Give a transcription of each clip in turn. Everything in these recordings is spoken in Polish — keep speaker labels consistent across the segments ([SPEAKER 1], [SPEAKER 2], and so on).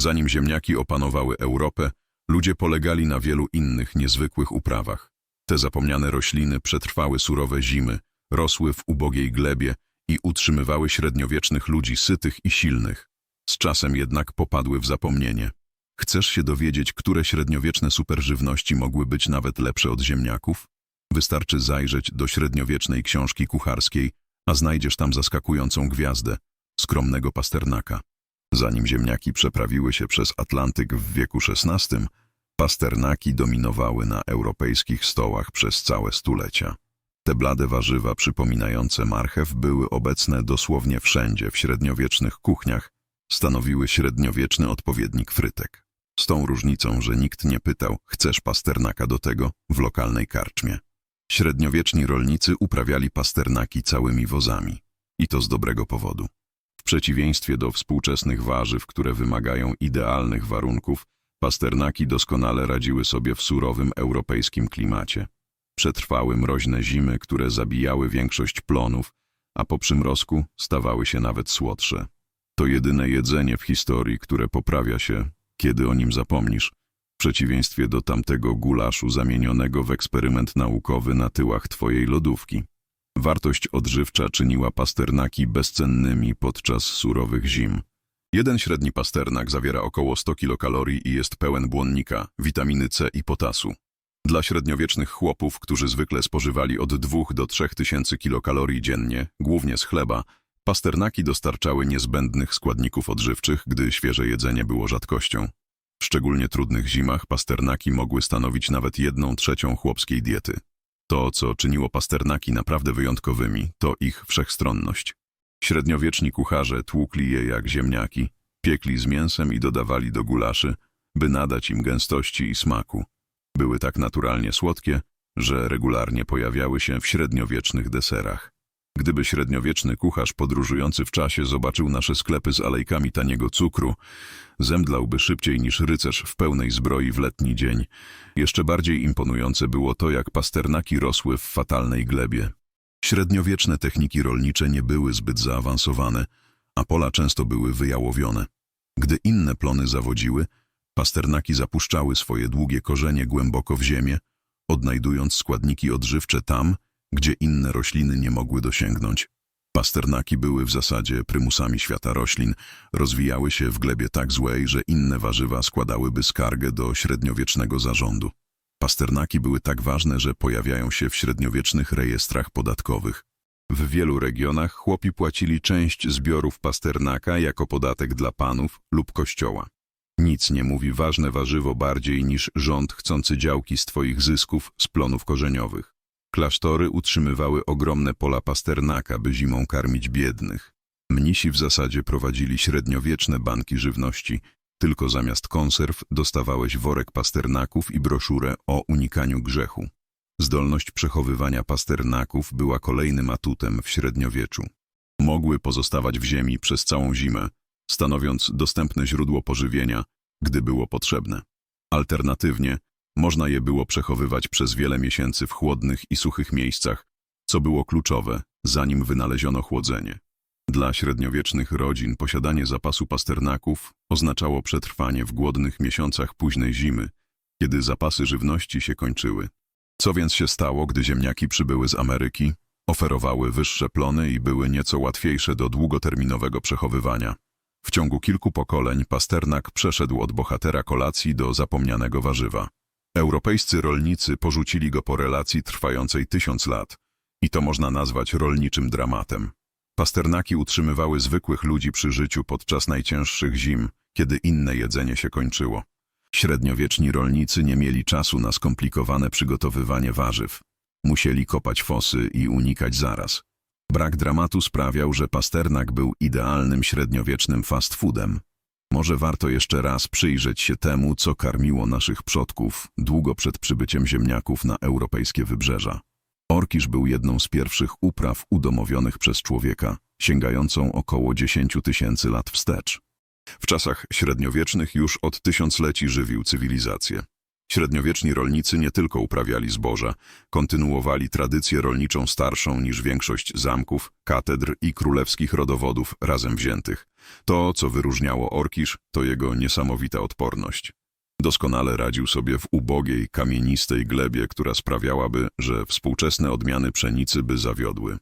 [SPEAKER 1] Zanim ziemniaki opanowały Europę, ludzie polegali na wielu innych niezwykłych uprawach. Te zapomniane rośliny przetrwały surowe zimy, rosły w ubogiej glebie i utrzymywały średniowiecznych ludzi sytych i silnych. Z czasem jednak popadły w zapomnienie. Chcesz się dowiedzieć, które średniowieczne superżywności mogły być nawet lepsze od ziemniaków? Wystarczy zajrzeć do średniowiecznej książki kucharskiej, a znajdziesz tam zaskakującą gwiazdę skromnego pasternaka. Zanim ziemniaki przeprawiły się przez Atlantyk w wieku XVI, pasternaki dominowały na europejskich stołach przez całe stulecia. Te blade warzywa przypominające marchew były obecne dosłownie wszędzie w średniowiecznych kuchniach, stanowiły średniowieczny odpowiednik frytek. Z tą różnicą, że nikt nie pytał, chcesz pasternaka do tego w lokalnej karczmie. Średniowieczni rolnicy uprawiali pasternaki całymi wozami. I to z dobrego powodu. Przeciwieństwie do współczesnych warzyw, które wymagają idealnych warunków, pasternaki doskonale radziły sobie w surowym europejskim klimacie. Przetrwały mroźne zimy, które zabijały większość plonów, a po przymrozku stawały się nawet słodsze. To jedyne jedzenie w historii, które poprawia się, kiedy o nim zapomnisz, w przeciwieństwie do tamtego gulaszu zamienionego w eksperyment naukowy na tyłach twojej lodówki. Wartość odżywcza czyniła pasternaki bezcennymi podczas surowych zim. Jeden średni pasternak zawiera około 100 kilokalorii i jest pełen błonnika, witaminy C i potasu. Dla średniowiecznych chłopów, którzy zwykle spożywali od 2 do 3 tysięcy kilokalorii dziennie, głównie z chleba, pasternaki dostarczały niezbędnych składników odżywczych, gdy świeże jedzenie było rzadkością. W szczególnie trudnych zimach pasternaki mogły stanowić nawet jedną trzecią chłopskiej diety. To, co czyniło pasternaki naprawdę wyjątkowymi, to ich wszechstronność. Średniowieczni kucharze tłukli je jak ziemniaki, piekli z mięsem i dodawali do gulaszy, by nadać im gęstości i smaku. Były tak naturalnie słodkie, że regularnie pojawiały się w średniowiecznych deserach. Gdyby średniowieczny kucharz podróżujący w czasie zobaczył nasze sklepy z alejkami taniego cukru, zemdlałby szybciej niż rycerz w pełnej zbroi w letni dzień. Jeszcze bardziej imponujące było to, jak pasternaki rosły w fatalnej glebie. Średniowieczne techniki rolnicze nie były zbyt zaawansowane, a pola często były wyjałowione. Gdy inne plony zawodziły, pasternaki zapuszczały swoje długie korzenie głęboko w ziemię, odnajdując składniki odżywcze tam, gdzie inne rośliny nie mogły dosięgnąć. Pasternaki były w zasadzie prymusami świata roślin, rozwijały się w glebie tak złej, że inne warzywa składałyby skargę do średniowiecznego zarządu. Pasternaki były tak ważne, że pojawiają się w średniowiecznych rejestrach podatkowych. W wielu regionach chłopi płacili część zbiorów pasternaka jako podatek dla panów lub kościoła. Nic nie mówi ważne warzywo bardziej niż rząd chcący działki z twoich zysków z plonów korzeniowych. Klasztory utrzymywały ogromne pola pasternaka, by zimą karmić biednych. Mnisi w zasadzie prowadzili średniowieczne banki żywności, tylko zamiast konserw dostawałeś worek pasternaków i broszurę o unikaniu grzechu. Zdolność przechowywania pasternaków była kolejnym atutem w średniowieczu. Mogły pozostawać w ziemi przez całą zimę, stanowiąc dostępne źródło pożywienia, gdy było potrzebne. Alternatywnie, można je było przechowywać przez wiele miesięcy w chłodnych i suchych miejscach, co było kluczowe, zanim wynaleziono chłodzenie. Dla średniowiecznych rodzin posiadanie zapasu pasternaków oznaczało przetrwanie w głodnych miesiącach późnej zimy, kiedy zapasy żywności się kończyły. Co więc się stało, gdy ziemniaki przybyły z Ameryki? Oferowały wyższe plony i były nieco łatwiejsze do długoterminowego przechowywania. W ciągu kilku pokoleń pasternak przeszedł od bohatera kolacji do zapomnianego warzywa. Europejscy rolnicy porzucili go po relacji trwającej tysiąc lat i to można nazwać rolniczym dramatem. Pasternaki utrzymywały zwykłych ludzi przy życiu podczas najcięższych zim, kiedy inne jedzenie się kończyło. Średniowieczni rolnicy nie mieli czasu na skomplikowane przygotowywanie warzyw. Musieli kopać fosy i unikać zaraz. Brak dramatu sprawiał, że pasternak był idealnym średniowiecznym fast foodem. Może warto jeszcze raz przyjrzeć się temu, co karmiło naszych przodków długo przed przybyciem ziemniaków na europejskie wybrzeża. Orkisz był jedną z pierwszych upraw udomowionych przez człowieka, sięgającą około 10 tysięcy lat wstecz. W czasach średniowiecznych już od tysiącleci żywił cywilizację. Średniowieczni rolnicy nie tylko uprawiali zboża, kontynuowali tradycję rolniczą starszą niż większość zamków, katedr i królewskich rodowodów razem wziętych – To, co wyróżniało Orkisz, to jego niesamowita odporność. Doskonale radził sobie w ubogiej, kamienistej glebie, która sprawiałaby, że współczesne odmiany pszenicy by zawiodły.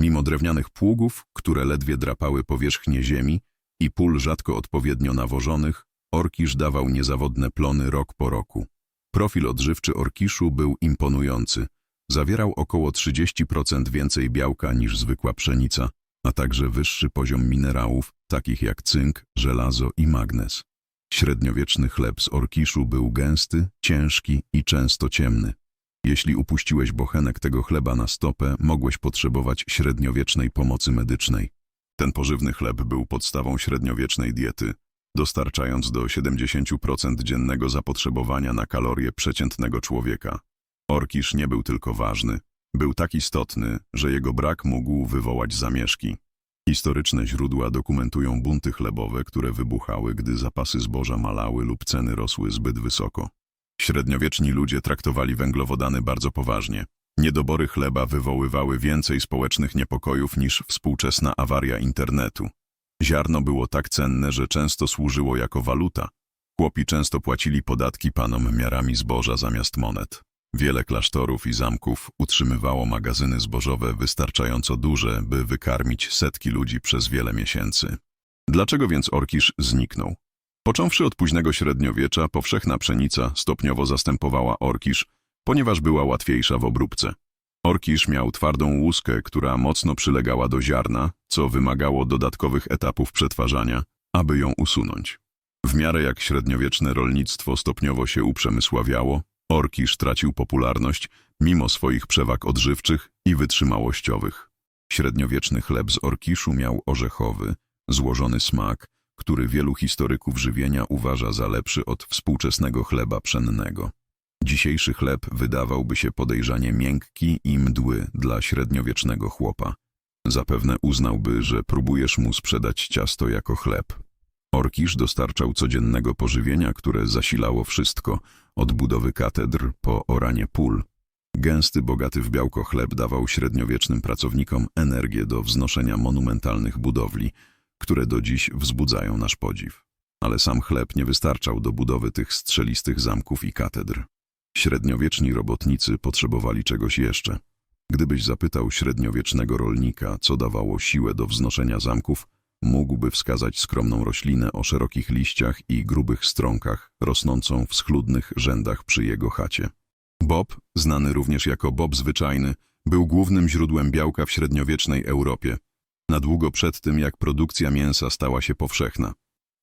[SPEAKER 1] Mimo drewnianych pługów, które ledwie drapały powierzchnię ziemi i pól rzadko odpowiednio nawożonych, Orkisz dawał niezawodne plony rok po roku. Profil odżywczy Orkiszu był imponujący. Zawierał około 30% więcej białka niż zwykła pszenica, a także wyższy poziom minerałów, takich jak cynk, żelazo i magnez. Średniowieczny chleb z Orkiszu był gęsty, ciężki i często ciemny. Jeśli upuściłeś bochenek tego chleba na stopę, mogłeś potrzebować średniowiecznej pomocy medycznej. Ten pożywny chleb był podstawą średniowiecznej diety, dostarczając do 70% dziennego zapotrzebowania na kalorie przeciętnego człowieka. Orkisz nie był tylko ważny, był tak istotny, że jego brak mógł wywołać zamieszki. Historyczne źródła dokumentują bunty chlebowe, które wybuchały, gdy zapasy zboża malały lub ceny rosły zbyt wysoko. Średniowieczni ludzie traktowali węglowodany bardzo poważnie. Niedobory chleba wywoływały więcej społecznych niepokojów niż współczesna awaria internetu. Ziarno było tak cenne, że często służyło jako waluta. Chłopi często płacili podatki panom miarami zboża zamiast monet. Wiele klasztorów i zamków utrzymywało magazyny zbożowe wystarczająco duże, by wykarmić setki ludzi przez wiele miesięcy. Dlaczego więc Orkisz zniknął? Począwszy od późnego średniowiecza, powszechna pszenica stopniowo zastępowała orkisz, ponieważ była łatwiejsza w obróbce. Orkisz miał twardą łuskę, która mocno przylegała do ziarna, co wymagało dodatkowych etapów przetwarzania, aby ją usunąć. W miarę jak średniowieczne rolnictwo stopniowo się uprzemysławiało, orkisz tracił popularność mimo swoich przewag odżywczych i wytrzymałościowych. Średniowieczny chleb z orkiszu miał orzechowy, złożony smak, który wielu historyków żywienia uważa za lepszy od współczesnego chleba pszennego. Dzisiejszy chleb wydawałby się podejrzanie miękki i mdły dla średniowiecznego chłopa. Zapewne uznałby, że próbujesz mu sprzedać ciasto jako chleb. Orkisz dostarczał codziennego pożywienia, które zasilało wszystko, od budowy katedr po oranie pól. Gęsty, bogaty w białko chleb dawał średniowiecznym pracownikom energię do wznoszenia monumentalnych budowli, które do dziś wzbudzają nasz podziw. Ale sam chleb nie wystarczał do budowy tych strzelistych zamków i katedr. Średniowieczni robotnicy potrzebowali czegoś jeszcze. Gdybyś zapytał średniowiecznego rolnika, co dawało siłę do wznoszenia zamków, mógłby wskazać skromną roślinę o szerokich liściach i grubych stronkach, rosnącą w schludnych rzędach przy jego chacie. Bob, znany również jako bob zwyczajny, był głównym źródłem białka w średniowiecznej Europie, na długo przed tym, jak produkcja mięsa stała się powszechna.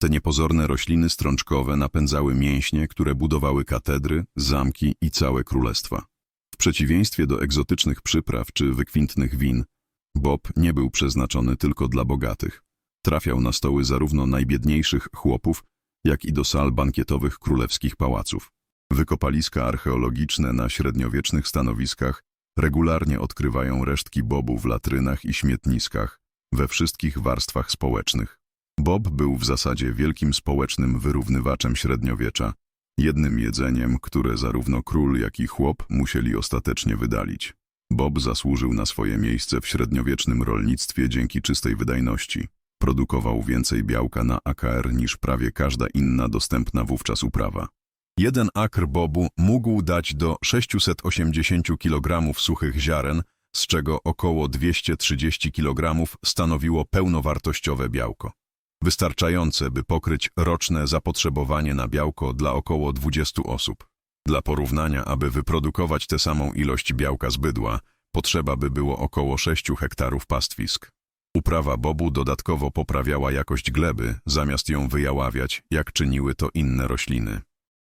[SPEAKER 1] Te niepozorne rośliny strączkowe napędzały mięśnie, które budowały katedry, zamki i całe królestwa. W przeciwieństwie do egzotycznych przypraw czy wykwintnych win, Bob nie był przeznaczony tylko dla bogatych. Trafiał na stoły zarówno najbiedniejszych chłopów, jak i do sal bankietowych królewskich pałaców. Wykopaliska archeologiczne na średniowiecznych stanowiskach regularnie odkrywają resztki bobu w latrynach i śmietniskach, we wszystkich warstwach społecznych. Bob był w zasadzie wielkim społecznym wyrównywaczem średniowiecza, jednym jedzeniem, które zarówno król, jak i chłop musieli ostatecznie wydalić. Bob zasłużył na swoje miejsce w średniowiecznym rolnictwie dzięki czystej wydajności. Produkował więcej białka na AKR niż prawie każda inna dostępna wówczas uprawa. Jeden akr bobu mógł dać do 680 kg suchych ziaren, z czego około 230 kg stanowiło pełnowartościowe białko. Wystarczające, by pokryć roczne zapotrzebowanie na białko dla około 20 osób. Dla porównania, aby wyprodukować tę samą ilość białka z bydła, potrzeba by było około 6 hektarów pastwisk. Uprawa bobu dodatkowo poprawiała jakość gleby, zamiast ją wyjaławiać, jak czyniły to inne rośliny.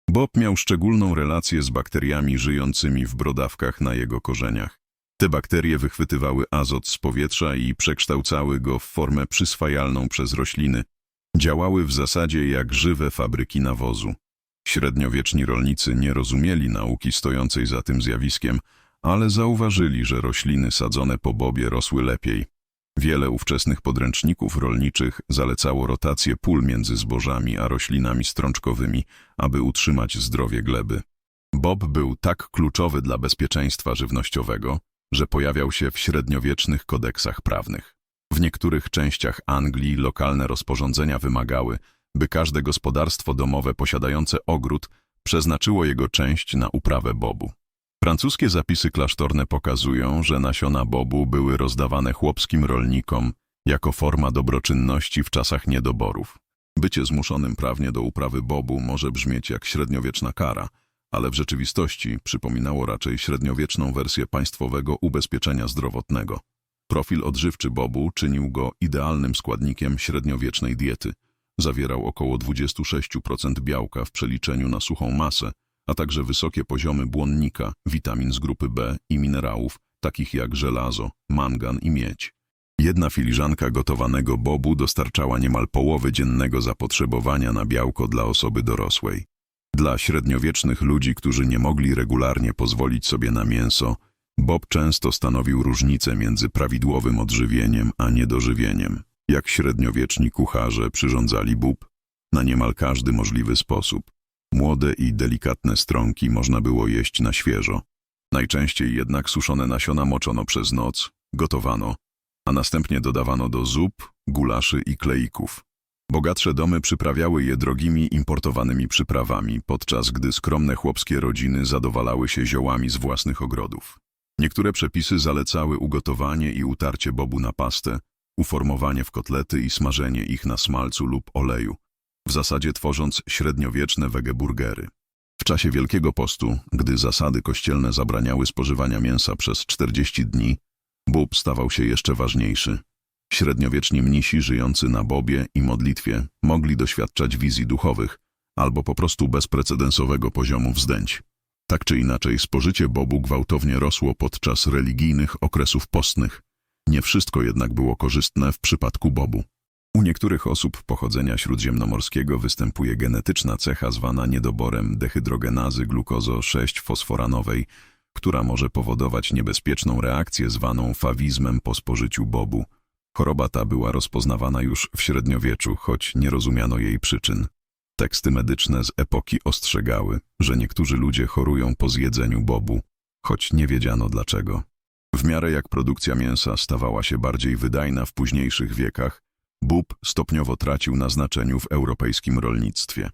[SPEAKER 1] Bob miał szczególną relację z bakteriami żyjącymi w brodawkach na jego korzeniach. Te bakterie wychwytywały azot z powietrza i przekształcały go w formę przyswajalną przez rośliny. Działały w zasadzie jak żywe fabryki nawozu. Średniowieczni rolnicy nie rozumieli nauki stojącej za tym zjawiskiem, ale zauważyli, że rośliny sadzone po bobie rosły lepiej. Wiele ówczesnych podręczników rolniczych zalecało rotację pól między zbożami a roślinami strączkowymi, aby utrzymać zdrowie gleby. Bob był tak kluczowy dla bezpieczeństwa żywnościowego, że pojawiał się w średniowiecznych kodeksach prawnych. W niektórych częściach Anglii lokalne rozporządzenia wymagały, by każde gospodarstwo domowe posiadające ogród przeznaczyło jego część na uprawę bobu. Francuskie zapisy klasztorne pokazują, że nasiona bobu były rozdawane chłopskim rolnikom jako forma dobroczynności w czasach niedoborów. Bycie zmuszonym prawnie do uprawy bobu może brzmieć jak średniowieczna kara, ale w rzeczywistości przypominało raczej średniowieczną wersję państwowego ubezpieczenia zdrowotnego. Profil odżywczy bobu czynił go idealnym składnikiem średniowiecznej diety. Zawierał około 26% białka w przeliczeniu na suchą masę, a także wysokie poziomy błonnika, witamin z grupy B i minerałów, takich jak żelazo, mangan i miedź. Jedna filiżanka gotowanego bobu dostarczała niemal połowę dziennego zapotrzebowania na białko dla osoby dorosłej. Dla średniowiecznych ludzi, którzy nie mogli regularnie pozwolić sobie na mięso, bob często stanowił różnicę między prawidłowym odżywieniem a niedożywieniem. Jak średniowieczni kucharze przyrządzali bób? Na niemal każdy możliwy sposób. Młode i delikatne stronki można było jeść na świeżo. Najczęściej jednak suszone nasiona moczono przez noc, gotowano, a następnie dodawano do zup, gulaszy i kleików. Bogatsze domy przyprawiały je drogimi importowanymi przyprawami, podczas gdy skromne chłopskie rodziny zadowalały się ziołami z własnych ogrodów. Niektóre przepisy zalecały ugotowanie i utarcie bobu na pastę, uformowanie w kotlety i smażenie ich na smalcu lub oleju, w zasadzie tworząc średniowieczne wegeburgery. W czasie Wielkiego Postu, gdy zasady kościelne zabraniały spożywania mięsa przez 40 dni, bób stawał się jeszcze ważniejszy. Średniowieczni mnisi żyjący na bobie i modlitwie mogli doświadczać wizji duchowych albo po prostu bezprecedensowego poziomu wzdęć. Tak czy inaczej, spożycie bobu gwałtownie rosło podczas religijnych okresów postnych. Nie wszystko jednak było korzystne w przypadku bobu. U niektórych osób pochodzenia śródziemnomorskiego występuje genetyczna cecha zwana niedoborem dehydrogenazy glukozo-6-fosforanowej, która może powodować niebezpieczną reakcję zwaną fawizmem po spożyciu bobu. Choroba ta była rozpoznawana już w średniowieczu, choć nie rozumiano jej przyczyn. Teksty medyczne z epoki ostrzegały, że niektórzy ludzie chorują po zjedzeniu bobu, choć nie wiedziano dlaczego. W miarę jak produkcja mięsa stawała się bardziej wydajna w późniejszych wiekach, bób stopniowo tracił na znaczeniu w europejskim rolnictwie.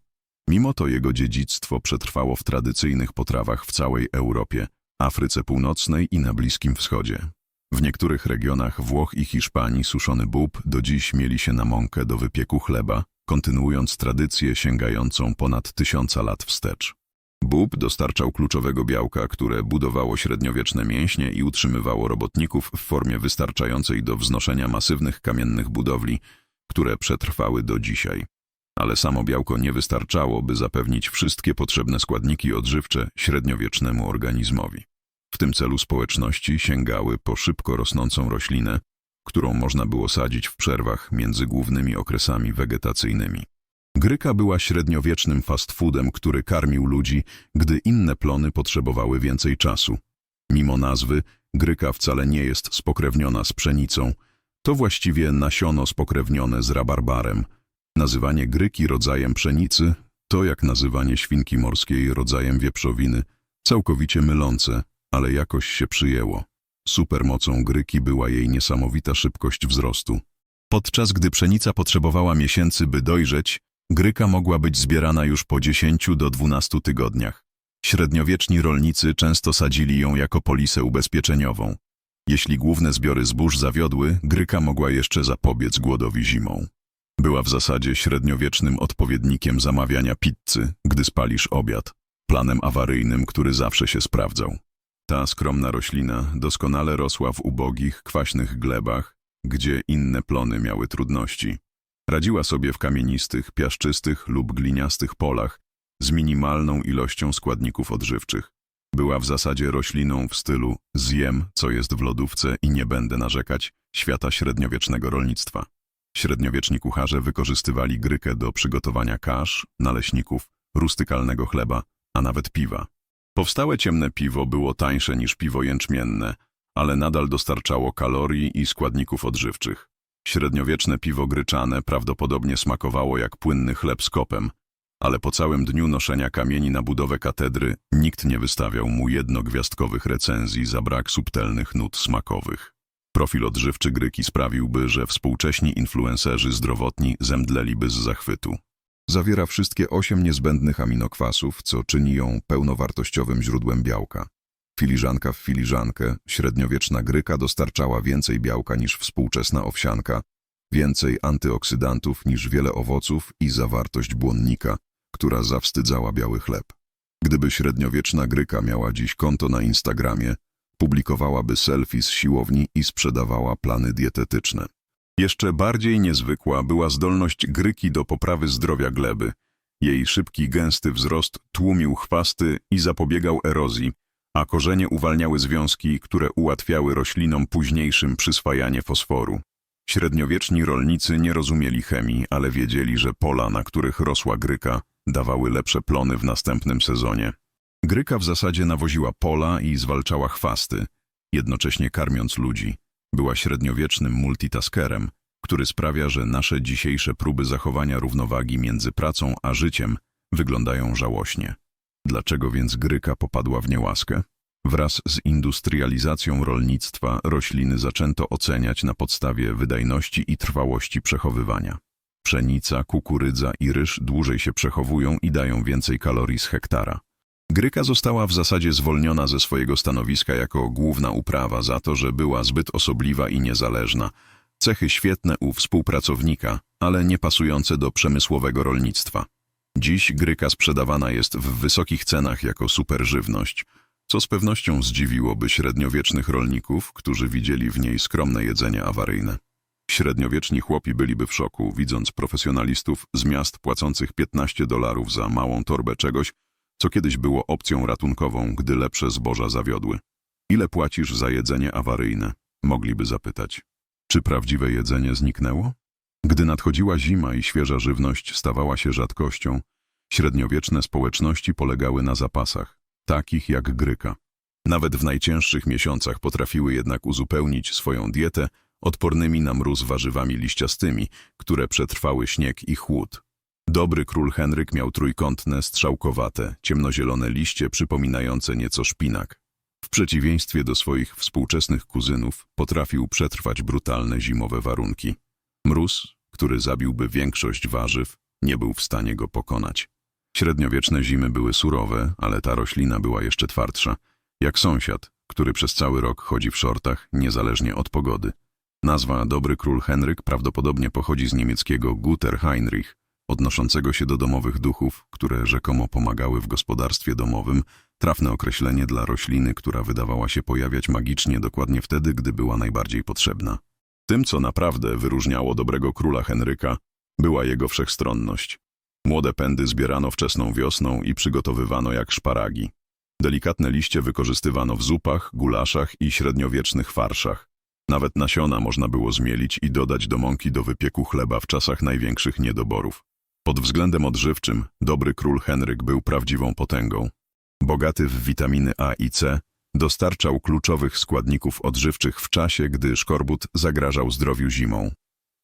[SPEAKER 1] Mimo to jego dziedzictwo przetrwało w tradycyjnych potrawach w całej Europie, Afryce Północnej i na Bliskim Wschodzie. W niektórych regionach Włoch i Hiszpanii suszony bób do dziś mieli się na mąkę do wypieku chleba, kontynuując tradycję sięgającą ponad tysiąca lat wstecz. Bób dostarczał kluczowego białka, które budowało średniowieczne mięśnie i utrzymywało robotników w formie wystarczającej do wznoszenia masywnych kamiennych budowli, które przetrwały do dzisiaj. Ale samo białko nie wystarczało, by zapewnić wszystkie potrzebne składniki odżywcze średniowiecznemu organizmowi. W tym celu społeczności sięgały po szybko rosnącą roślinę, którą można było sadzić w przerwach między głównymi okresami wegetacyjnymi. Gryka była średniowiecznym fast foodem, który karmił ludzi, gdy inne plony potrzebowały więcej czasu. Mimo nazwy, gryka wcale nie jest spokrewniona z pszenicą. To właściwie nasiono spokrewnione z rabarbarem. Nazywanie gryki rodzajem pszenicy to jak nazywanie świnki morskiej rodzajem wieprzowiny, całkowicie mylące, ale jakoś się przyjęło. Supermocą gryki była jej niesamowita szybkość wzrostu. Podczas gdy pszenica potrzebowała miesięcy, by dojrzeć, gryka mogła być zbierana już po 10 do 12 tygodniach. Średniowieczni rolnicy często sadzili ją jako polisę ubezpieczeniową. Jeśli główne zbiory zbóż zawiodły, gryka mogła jeszcze zapobiec głodowi zimą. Była w zasadzie średniowiecznym odpowiednikiem zamawiania pizzy, gdy spalisz obiad, planem awaryjnym, który zawsze się sprawdzał. Ta skromna roślina doskonale rosła w ubogich, kwaśnych glebach, gdzie inne plony miały trudności. Radziła sobie w kamienistych, piaszczystych lub gliniastych polach z minimalną ilością składników odżywczych. Była w zasadzie rośliną w stylu zjem, co jest w lodówce i nie będę narzekać, świata średniowiecznego rolnictwa. Średniowieczni kucharze wykorzystywali grykę do przygotowania kasz, naleśników, rustykalnego chleba, a nawet piwa. Powstałe ciemne piwo było tańsze niż piwo jęczmienne, ale nadal dostarczało kalorii i składników odżywczych. Średniowieczne piwo gryczane prawdopodobnie smakowało jak płynny chleb z kopem, ale po całym dniu noszenia kamieni na budowę katedry nikt nie wystawiał mu jednogwiazdkowych recenzji za brak subtelnych nut smakowych. Profil odżywczy gryki sprawiłby, że współcześni influencerzy zdrowotni zemdleliby z zachwytu. Zawiera wszystkie osiem niezbędnych aminokwasów, co czyni ją pełnowartościowym źródłem białka. Filiżanka w filiżankę, średniowieczna gryka dostarczała więcej białka niż współczesna owsianka, więcej antyoksydantów niż wiele owoców i zawartość błonnika, która zawstydzała biały chleb. Gdyby średniowieczna gryka miała dziś konto na Instagramie, publikowałaby selfie z siłowni i sprzedawała plany dietetyczne. Jeszcze bardziej niezwykła była zdolność gryki do poprawy zdrowia gleby. Jej szybki, gęsty wzrost tłumił chwasty i zapobiegał erozji, a korzenie uwalniały związki, które ułatwiały roślinom późniejszym przyswajanie fosforu. Średniowieczni rolnicy nie rozumieli chemii, ale wiedzieli, że pola, na których rosła gryka, dawały lepsze plony w następnym sezonie. Gryka w zasadzie nawoziła pola i zwalczała chwasty, jednocześnie karmiąc ludzi. Była średniowiecznym multitaskerem, który sprawia, że nasze dzisiejsze próby zachowania równowagi między pracą a życiem wyglądają żałośnie. Dlaczego więc gryka popadła w niełaskę? Wraz z industrializacją rolnictwa rośliny zaczęto oceniać na podstawie wydajności i trwałości przechowywania. Pszenica, kukurydza i ryż dłużej się przechowują i dają więcej kalorii z hektara. Gryka została w zasadzie zwolniona ze swojego stanowiska jako główna uprawa za to, że była zbyt osobliwa i niezależna. Cechy świetne u współpracownika, ale nie pasujące do przemysłowego rolnictwa. Dziś gryka sprzedawana jest w wysokich cenach jako superżywność, co z pewnością zdziwiłoby średniowiecznych rolników, którzy widzieli w niej skromne jedzenie awaryjne. Średniowieczni chłopi byliby w szoku, widząc profesjonalistów z miast płacących 15 dolarów za małą torbę czegoś, co kiedyś było opcją ratunkową, gdy lepsze zboża zawiodły. Ile płacisz za jedzenie awaryjne? Mogliby zapytać. Czy prawdziwe jedzenie zniknęło? Gdy nadchodziła zima i świeża żywność stawała się rzadkością, średniowieczne społeczności polegały na zapasach, takich jak gryka. Nawet w najcięższych miesiącach potrafiły jednak uzupełnić swoją dietę odpornymi na mróz warzywami liściastymi, które przetrwały śnieg i chłód. Dobry król Henryk miał trójkątne, strzałkowate, ciemnozielone liście przypominające nieco szpinak. W przeciwieństwie do swoich współczesnych kuzynów potrafił przetrwać brutalne zimowe warunki. Mróz, który zabiłby większość warzyw, nie był w stanie go pokonać. Średniowieczne zimy były surowe, ale ta roślina była jeszcze twardsza, jak sąsiad, który przez cały rok chodzi w szortach, niezależnie od pogody. Nazwa Dobry Król Henryk prawdopodobnie pochodzi z niemieckiego Guter Heinrich, odnoszącego się do domowych duchów, które rzekomo pomagały w gospodarstwie domowym, trafne określenie dla rośliny, która wydawała się pojawiać magicznie dokładnie wtedy, gdy była najbardziej potrzebna. Tym, co naprawdę wyróżniało dobrego króla Henryka, była jego wszechstronność. Młode pędy zbierano wczesną wiosną i przygotowywano jak szparagi. Delikatne liście wykorzystywano w zupach, gulaszach i średniowiecznych farszach. Nawet nasiona można było zmielić i dodać do mąki do wypieku chleba w czasach największych niedoborów. Pod względem odżywczym dobry król Henryk był prawdziwą potęgą. Bogaty w witaminy A i C, dostarczał kluczowych składników odżywczych w czasie, gdy szkorbut zagrażał zdrowiu zimą.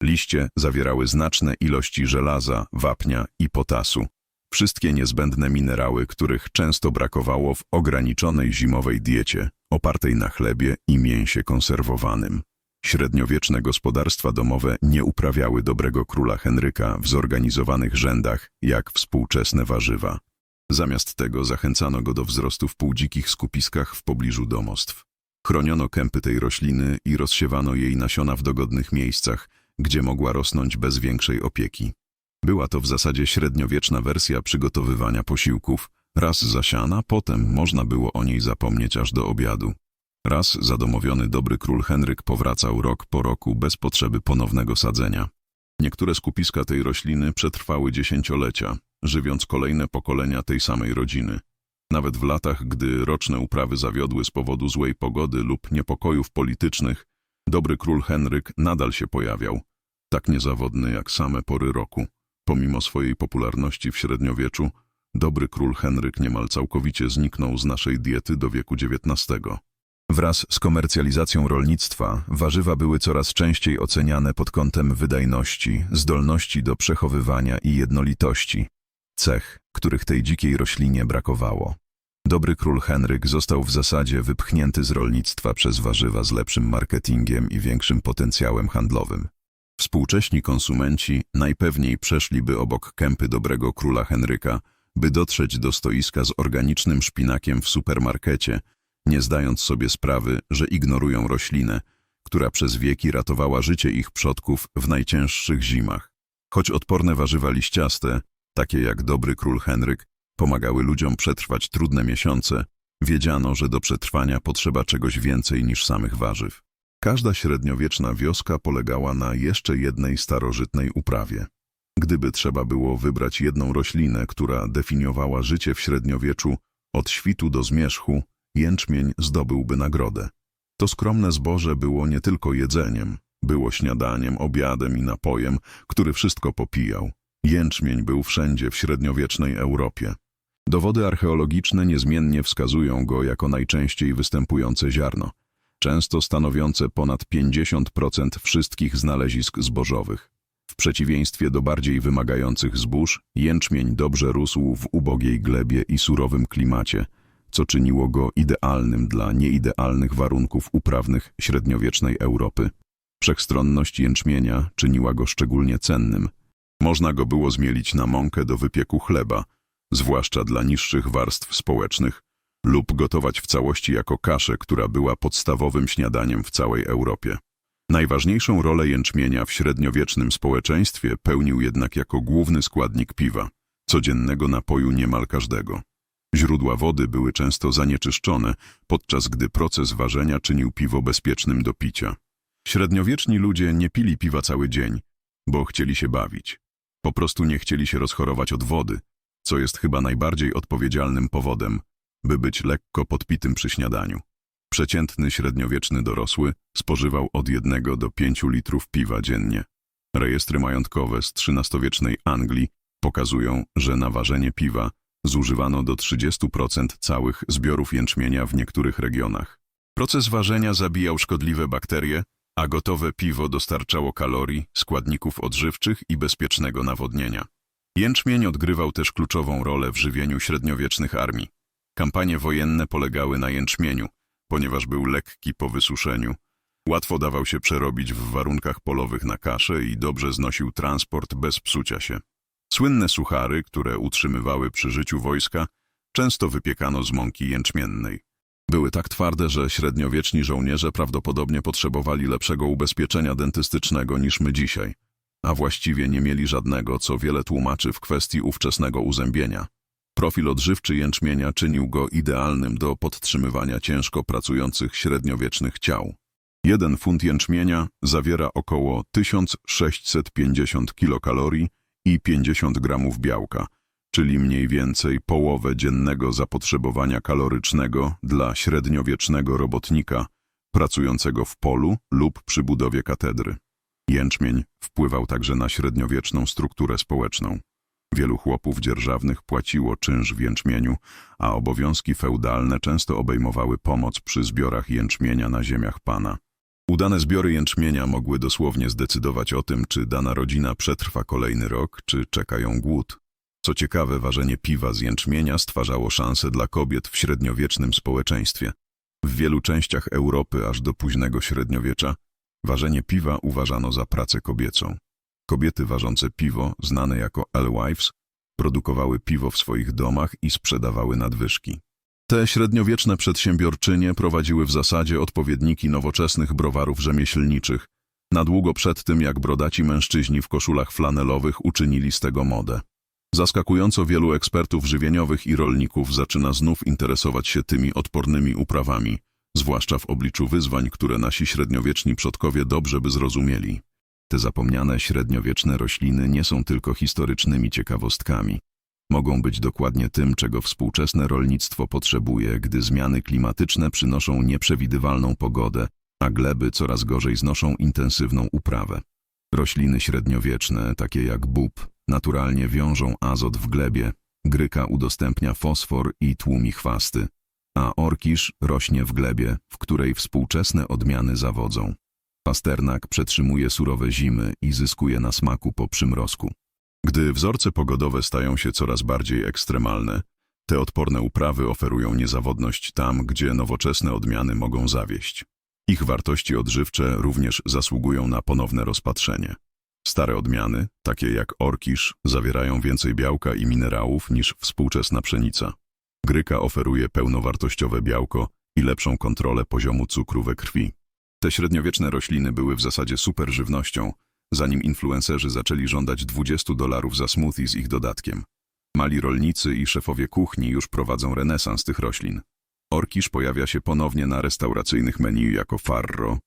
[SPEAKER 1] Liście zawierały znaczne ilości żelaza, wapnia i potasu. Wszystkie niezbędne minerały, których często brakowało w ograniczonej zimowej diecie, opartej na chlebie i mięsie konserwowanym. Średniowieczne gospodarstwa domowe nie uprawiały dobrego króla Henryka w zorganizowanych rzędach, jak współczesne warzywa. Zamiast tego zachęcano go do wzrostu w półdzikich skupiskach w pobliżu domostw. Chroniono kępy tej rośliny i rozsiewano jej nasiona w dogodnych miejscach, gdzie mogła rosnąć bez większej opieki. Była to w zasadzie średniowieczna wersja przygotowywania posiłków. Raz zasiana, potem można było o niej zapomnieć aż do obiadu. Raz zadomowiony dobry król Henryk powracał rok po roku bez potrzeby ponownego sadzenia. Niektóre skupiska tej rośliny przetrwały dziesięciolecia, żywiąc kolejne pokolenia tej samej rodziny. Nawet w latach, gdy roczne uprawy zawiodły z powodu złej pogody lub niepokojów politycznych, dobry król Henryk nadal się pojawiał, tak niezawodny jak same pory roku. Pomimo swojej popularności w średniowieczu, dobry król Henryk niemal całkowicie zniknął z naszej diety do wieku XIX. Wraz z komercjalizacją rolnictwa warzywa były coraz częściej oceniane pod kątem wydajności, zdolności do przechowywania i jednolitości, cech, których tej dzikiej roślinie brakowało. Dobry król Henryk został w zasadzie wypchnięty z rolnictwa przez warzywa z lepszym marketingiem i większym potencjałem handlowym. Współcześni konsumenci najpewniej przeszliby obok kępy dobrego króla Henryka, by dotrzeć do stoiska z organicznym szpinakiem w supermarkecie, nie zdając sobie sprawy, że ignorują roślinę, która przez wieki ratowała życie ich przodków w najcięższych zimach. Choć odporne warzywa liściaste, takie jak dobry król Henryk, pomagały ludziom przetrwać trudne miesiące, wiedziano, że do przetrwania potrzeba czegoś więcej niż samych warzyw. Każda średniowieczna wioska polegała na jeszcze jednej starożytnej uprawie. Gdyby trzeba było wybrać jedną roślinę, która definiowała życie w średniowieczu od świtu do zmierzchu, jęczmień zdobyłby nagrodę. To skromne zboże było nie tylko jedzeniem, było śniadaniem, obiadem i napojem, który wszystko popijał. Jęczmień był wszędzie w średniowiecznej Europie. Dowody archeologiczne niezmiennie wskazują go jako najczęściej występujące ziarno, często stanowiące ponad 50% wszystkich znalezisk zbożowych. W przeciwieństwie do bardziej wymagających zbóż, jęczmień dobrze rósł w ubogiej glebie i surowym klimacie, co czyniło go idealnym dla nieidealnych warunków uprawnych średniowiecznej Europy. Wszechstronność jęczmienia czyniła go szczególnie cennym. Można go było zmielić na mąkę do wypieku chleba, zwłaszcza dla niższych warstw społecznych, lub gotować w całości jako kaszę, która była podstawowym śniadaniem w całej Europie. Najważniejszą rolę jęczmienia w średniowiecznym społeczeństwie pełnił jednak jako główny składnik piwa, codziennego napoju niemal każdego. Źródła wody były często zanieczyszczone, podczas gdy proces ważenia czynił piwo bezpiecznym do picia. Średniowieczni ludzie nie pili piwa cały dzień, bo chcieli się bawić. Po prostu nie chcieli się rozchorować od wody, co jest chyba najbardziej odpowiedzialnym powodem, by być lekko podpitym przy śniadaniu. Przeciętny średniowieczny dorosły spożywał od jednego do pięciu litrów piwa dziennie. Rejestry majątkowe z XIII-wiecznej Anglii pokazują, że na ważenie piwa zużywano do 30% całych zbiorów jęczmienia w niektórych regionach. Proces ważenia zabijał szkodliwe bakterie, a gotowe piwo dostarczało kalorii, składników odżywczych i bezpiecznego nawodnienia. Jęczmień odgrywał też kluczową rolę w żywieniu średniowiecznych armii. Kampanie wojenne polegały na jęczmieniu, ponieważ był lekki po wysuszeniu. Łatwo dawał się przerobić w warunkach polowych na kaszę i dobrze znosił transport bez psucia się. Słynne suchary, które utrzymywały przy życiu wojska, często wypiekano z mąki jęczmiennej. Były tak twarde, że średniowieczni żołnierze prawdopodobnie potrzebowali lepszego ubezpieczenia dentystycznego niż my dzisiaj, a właściwie nie mieli żadnego, co wiele tłumaczy w kwestii ówczesnego uzębienia. Profil odżywczy jęczmienia czynił go idealnym do podtrzymywania ciężko pracujących średniowiecznych ciał. Jeden funt jęczmienia zawiera około 1650 kilokalorii i 50 gramów białka, czyli mniej więcej połowę dziennego zapotrzebowania kalorycznego dla średniowiecznego robotnika pracującego w polu lub przy budowie katedry. Jęczmień wpływał także na średniowieczną strukturę społeczną. Wielu chłopów dzierżawnych płaciło czynsz w jęczmieniu, a obowiązki feudalne często obejmowały pomoc przy zbiorach jęczmienia na ziemiach pana. Udane zbiory jęczmienia mogły dosłownie zdecydować o tym, czy dana rodzina przetrwa kolejny rok, czy czeka ją głód. Co ciekawe, ważenie piwa z jęczmienia stwarzało szanse dla kobiet w średniowiecznym społeczeństwie. W wielu częściach Europy aż do późnego średniowiecza ważenie piwa uważano za pracę kobiecą. Kobiety ważące piwo, znane jako alewives, produkowały piwo w swoich domach i sprzedawały nadwyżki. Te średniowieczne przedsiębiorczynie prowadziły w zasadzie odpowiedniki nowoczesnych browarów rzemieślniczych, na długo przed tym jak brodaci mężczyźni w koszulach flanelowych uczynili z tego modę. Zaskakująco wielu ekspertów żywieniowych i rolników zaczyna znów interesować się tymi odpornymi uprawami, zwłaszcza w obliczu wyzwań, które nasi średniowieczni przodkowie dobrze by zrozumieli. Te zapomniane średniowieczne rośliny nie są tylko historycznymi ciekawostkami. Mogą być dokładnie tym, czego współczesne rolnictwo potrzebuje, gdy zmiany klimatyczne przynoszą nieprzewidywalną pogodę, a gleby coraz gorzej znoszą intensywną uprawę. Rośliny średniowieczne, takie jak bób, naturalnie wiążą azot w glebie, gryka udostępnia fosfor i tłumi chwasty, a orkisz rośnie w glebie, w której współczesne odmiany zawodzą. Pasternak przetrzymuje surowe zimy i zyskuje na smaku po przymrozku. Gdy wzorce pogodowe stają się coraz bardziej ekstremalne, Te odporne uprawy oferują niezawodność tam, gdzie nowoczesne odmiany mogą zawieść. Ich wartości odżywcze również zasługują na ponowne rozpatrzenie. Stare odmiany, takie jak orkisz, zawierają więcej białka i minerałów niż współczesna pszenica. Gryka oferuje pełnowartościowe białko i lepszą kontrolę poziomu cukru we krwi. Te średniowieczne rośliny były w zasadzie super żywnością, zanim influencerzy zaczęli żądać 20 dolarów za smoothie z ich dodatkiem. Mali rolnicy i szefowie kuchni już prowadzą renesans tych roślin. Orkisz pojawia się ponownie na restauracyjnych menu jako farro.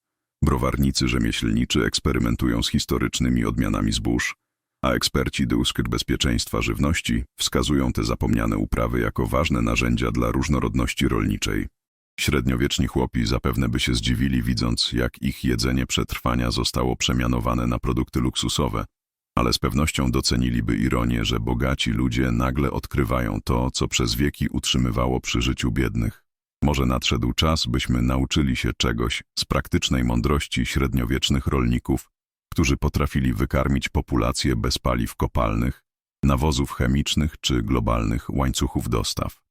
[SPEAKER 1] Browarnicy rzemieślniczy eksperymentują z historycznymi odmianami zbóż, a eksperci dóbr bezpieczeństwa żywności wskazują te zapomniane uprawy jako ważne narzędzia dla różnorodności rolniczej. Średniowieczni chłopi zapewne by się zdziwili, widząc, jak ich jedzenie przetrwania zostało przemianowane na produkty luksusowe, ale z pewnością doceniliby ironię, że bogaci ludzie nagle odkrywają to, co przez wieki utrzymywało przy życiu biednych. Może nadszedł czas, byśmy nauczyli się czegoś z praktycznej mądrości średniowiecznych rolników, którzy potrafili wykarmić populację bez paliw kopalnych, nawozów chemicznych czy globalnych łańcuchów dostaw.